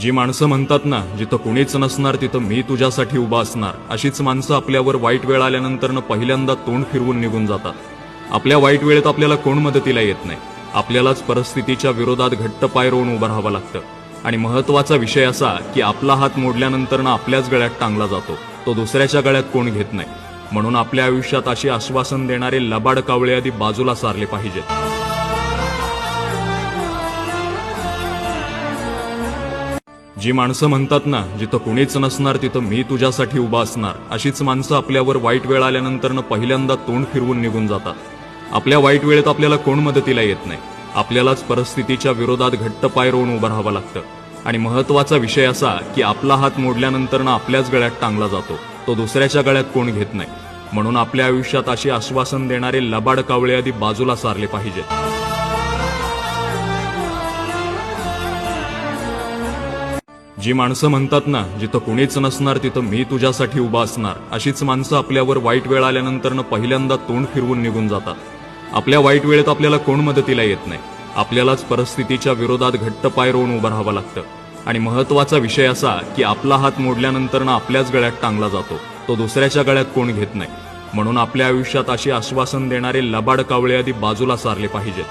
जी माणसं म्हणतात ना जिथं कुणीच नसणार तिथं मी तुझ्यासाठी उभा असणार. अशीच माणसं आपल्यावर वाईट वेळ आल्यानंतर पहिल्यांदा तोंड फिरवून निघून जातात. आपल्या वाईट वेळेत आपल्याला कोण मदतीला येत नाही. आपल्यालाच परिस्थितीच्या विरोधात घट्ट पाय रोवून उभं राहावं लागतं. आणि महत्त्वाचा विषय असा की आपला हात मोडल्यानंतर ना आपल्याच गळ्यात टांगला जातो. तो दुसऱ्याच्या गळ्यात कोण घेत नाही. म्हणून आपल्या आयुष्यात अशी आश्वासन देणारे लबाड कावळे आधी बाजूला सारले पाहिजेत. जी माणसं म्हणतात ना जिथं कुणीच नसणार तिथं मी तुझ्यासाठी उभा असणार. अशीच माणसं आपल्यावर वाईट वेळ आल्यानंतर पहिल्यांदा तोंड फिरवून निघून जातात. आपल्या वाईट वेळेत आपल्याला कोण मदतीला येत नाही. आपल्यालाच परिस्थितीच्या विरोधात घट्ट पाय रोवून उभं राहावं लागतं. आणि महत्त्वाचा विषय असा की आपला हात मोडल्यानंतर ना आपल्याच गळ्यात टांगला जातो. तो दुसऱ्याच्या गळ्यात कोण घेत नाही. म्हणून आपल्या आयुष्यात अशी आश्वासन देणारे लबाड कावळे आधी बाजूला सारले पाहिजेत. जी माणसं म्हणतात ना जिथं कुणीच नसणार तिथं मी तुझ्यासाठी उभा असणार. अशीच माणसं आपल्यावर वाईट वेळ आल्यानंतर पहिल्यांदा तोंड फिरवून निघून जातात. आपल्या वाईट वेळेत आपल्याला कोण मदतीला येत नाही. आपल्यालाच परिस्थितीच्या विरोधात घट्ट पाय रोवून उभं राहावं लागतं. आणि महत्त्वाचा विषय असा की आपला हात मोडल्यानंतर ना आपल्याच गळ्यात टांगला जातो. तो दुसऱ्याच्या गळ्यात कोण घेत नाही. म्हणून आपल्या आयुष्यात अशी आश्वासन देणारे लबाड कावळे आधी बाजूला सारले पाहिजेत.